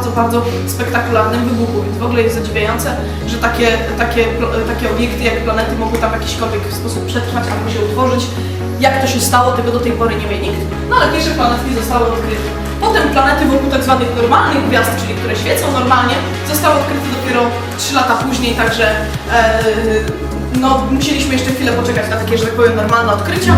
bardzo bardzo spektakularnym wybuchu, więc w ogóle jest zadziwiające, że takie, takie, takie obiekty jak planety mogły tam w jakiśkolwiek sposób przetrwać albo się utworzyć. Jak to się stało, tego do tej pory nie wie nikt. No ale pierwsze planetki zostały odkryte. Potem planety wokół tak zwanych normalnych gwiazd, czyli które świecą normalnie, zostały odkryte dopiero 3 lata później, także e, no, musieliśmy jeszcze chwilę poczekać na takie, że tak powiem, normalne odkrycia.